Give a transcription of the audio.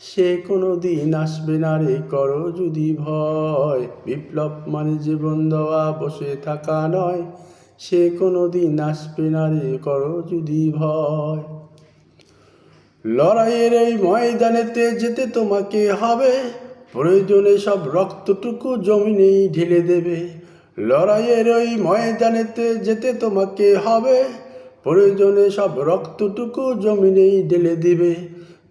সে কোনো দিন আসবে না রে, করো যদি ভয়। বিপ্লব মানে জীবন দেওয়া, বসে থাকা নয়। সে কোনো দিন আসবে না রে, করো যদি ভয়। লড়াইয়ের এই ময়দানেতে যেতে তোমাকে হবে। প্রয়োজনে সব রক্তটুকু জমিনেই ঢেলে দেবে। লড়াইয়ের ওই ময়দানেতে যেতে তোমাকে হবে। প্রয়োজনে সব রক্তটুকু জমিনেই ঢেলে দিবে।